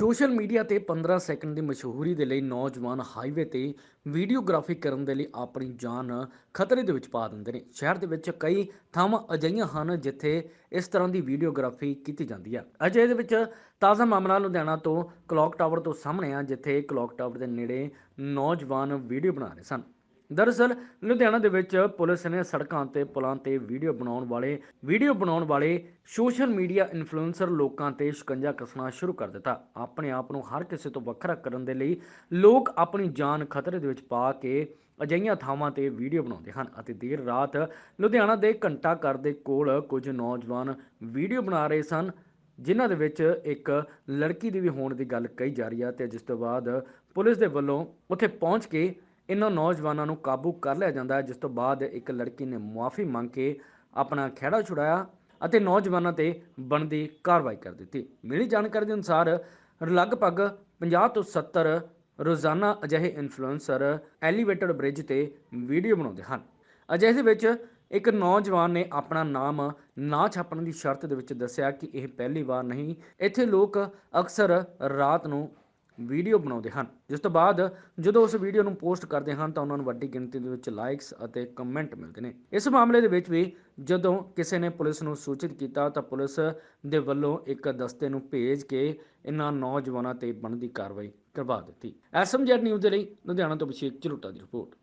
Social media ਤੇ 15 second ਦੀ ਮਸ਼ਹੂਰੀ ਦੇ ਲਈ ਨੌਜਵਾਨ ਹਾਈਵੇ ਤੇ ਵੀਡੀਓਗ੍ਰਾਫੀ ਕਰਨ ਦੇ ਲਈ ਆਪਣੀ ਜਾਨ ਖਤਰੇ ਦੇ ਵਿੱਚ ਪਾ ਦਿੰਦੇ ਨੇ। ਸ਼ਹਿਰ ਦੇ ਵਿੱਚ ਕਈ ਥਾਵਾਂ ਅਜਿਹੀਆਂ ਹਨ ਜਿੱਥੇ ਇਸ ਤਰ੍ਹਾਂ ਦੀ ਵੀਡੀਓਗ੍ਰਾਫੀ ਕੀਤੀ ਜਾਂਦੀ ਹੈ ਅਜੇ ਦੇ ਵਿੱਚ ਤਾਜ਼ਾ ਮਾਮਲਾ ਲੁਧਿਆਣਾ ਤੋਂ ਕਲੌਕ ਟਾਵਰ ਤੋਂ ਸਾਹਮਣੇ ਆ, ਜਿੱਥੇ ਕਲੌਕ ਟਾਵਰ ਦੇ ਨੇੜੇ ਨੌਜਵਾਨ ਵੀਡੀਓ ਬਣਾ ਰਹੇ ਸਨ। ਦਰਅਸਲ, ਲੁਧਿਆਣਾ ਦੇ ਵਿੱਚ ਪੁਲਿਸ ਨੇ ਸੜਕਾਂ ਤੇ ਪੁਲਾਂ ਤੇ ਵੀਡੀਓ ਬਣਾਉਣ ਵਾਲੇ, ਵੀਡੀਓ ਬਣਾਉਣ ਵਾਲੇ ਸੋਸ਼ਲ ਮੀਡੀਆ ਇਨਫਲੂਐਂਸਰ ਲੋਕਾਂ ਤੇ ਸ਼ਿਕੰਜਾ ਕੱਸਣਾ ਸ਼ੁਰੂ ਕਰ ਦਿੱਤਾ। ਆਪਣੇ ਆਪ ਨੂੰ ਹਰ ਕਿਸੇ ਤੋਂ ਵੱਖਰਾ ਕਰਨ ਦੇ ਲਈ ਲੋਕ ਆਪਣੀ ਜਾਨ ਖਤਰੇ ਦੇ ਵਿੱਚ ਪਾ ਕੇ ਅਜਿਹੀਆਂ ਥਾਵਾਂ ਤੇ ਵੀਡੀਓ ਬਣਾਉਂਦੇ ਹਨ ਅਤੇ ਦੇਰ ਰਾਤ ਲੁਧਿਆਣਾ ਦੇ ਘੰਟਾ ਘਰ ਦੇ ਕੋਲ ਕੁਝ ਨੌਜਵਾਨ ਵੀਡੀਓ ਬਣਾ ਰਹੇ ਸਨ, ਜਿਨ੍ਹਾਂ ਦੇ ਵਿੱਚ ਇੱਕ ਲੜਕੀ ਦੀ ਵੀ ਹੋਣ ਦੀ ਗੱਲ ਕਹੀ ਜਾ ਰਹੀ ਹੈ ਤੇ ਜਿਸ ਤੋਂ ਬਾਅਦ ਪੁਲਿਸ ਦੇ ਵੱਲੋਂ ਉੱਥੇ ਪਹੁੰਚ ਕੇ ਇਹਨਾਂ ਨੌਜਵਾਨਾਂ ਨੂੰ ਕਾਬੂ ਕਰ ਲਿਆ ਜਾਂਦਾ ਹੈ, ਜਿਸ ਤੋਂ ਬਾਅਦ ਇੱਕ ਲੜਕੀ ਨੇ ਮੁਆਫੀ ਮੰਗ ਕੇ ਆਪਣਾ ਖਹਿੜਾ ਛੁਡਾਇਆ ਅਤੇ ਨੌਜਵਾਨਾਂ ਤੇ ਬਣਦੀ ਕਾਰਵਾਈ ਕਰ ਦਿੱਤੀ। ਮਿਲੀ ਜਾਣਕਾਰੀ ਦੇ ਅਨੁਸਾਰ ਲਗਭਗ 50 ਤੋਂ 70 ਰੋਜ਼ਾਨਾ ਅਜਿਹੇ ਇਨਫਲੂਐਂਸਰ ਐਲੀਵੇਟਡ ਬ੍ਰਿਜ ਤੇ ਵੀਡੀਓ ਬਣਾਉਂਦੇ ਹਨ। ਅਜਿਹੇ ਦੇ ਵਿੱਚ ਇੱਕ ਨੌਜਵਾਨ ਨੇ ਆਪਣਾ ਨਾਮ ਨਾ ਛਾਪਣ ਦੀ ਸ਼ਰਤ ਦੇ ਵਿੱਚ ਦੱਸਿਆ ਕਿ ਇਹ ਪਹਿਲੀ ਵਾਰ ਨਹੀਂ। ਇੱਥੇ ਲੋਕ ਅਕਸਰ ਰਾਤ ਨੂੰ ਵੀਡੀਓ ਬਣਾਉਂਦੇ ਹਨ। ਜਿਸ ਤੋਂ ਬਾਅਦ ਜਦੋਂ ਉਸ ਵੀਡੀਓ ਨੂੰ ਪੋਸਟ ਕਰਦੇ ਹਨ ਤਾਂ ਉਹਨਾਂ ਨੂੰ ਵੱਡੀ ਗਿਣਤੀ ਦੇ ਵਿੱਚ ਲਾਈਕਸ ਅਤੇ ਕਮੈਂਟ ਮਿਲਦੇ ਨੇ। ਇਸ ਮਾਮਲੇ ਦੇ ਵਿੱਚ ਵੀ ਜਦੋਂ ਕਿਸੇ ਨੇ ਪੁਲਿਸ ਨੂੰ ਸੂਚਿਤ ਕੀਤਾ ਤਾਂ ਪੁਲਿਸ ਦੇ ਵੱਲੋਂ ਇੱਕ ਦਸਤੇ ਨੂੰ ਭੇਜ ਕੇ ਇਹਨਾਂ ਨੌਜਵਾਨਾਂ ਤੇ ਬਣਦੀ ਕਾਰਵਾਈ ਕਰਵਾ ਦਿੱਤੀ। ਐਸਐਮਜੈਡ ਨਿਊਜ਼ ਦੇ ਲਈ ਲੁਧਿਆਣਾ ਤੋਂ ਅਭਿਸ਼ੇਕ ਝਲੂਟਾ ਦੀ ਰਿਪੋਰਟ।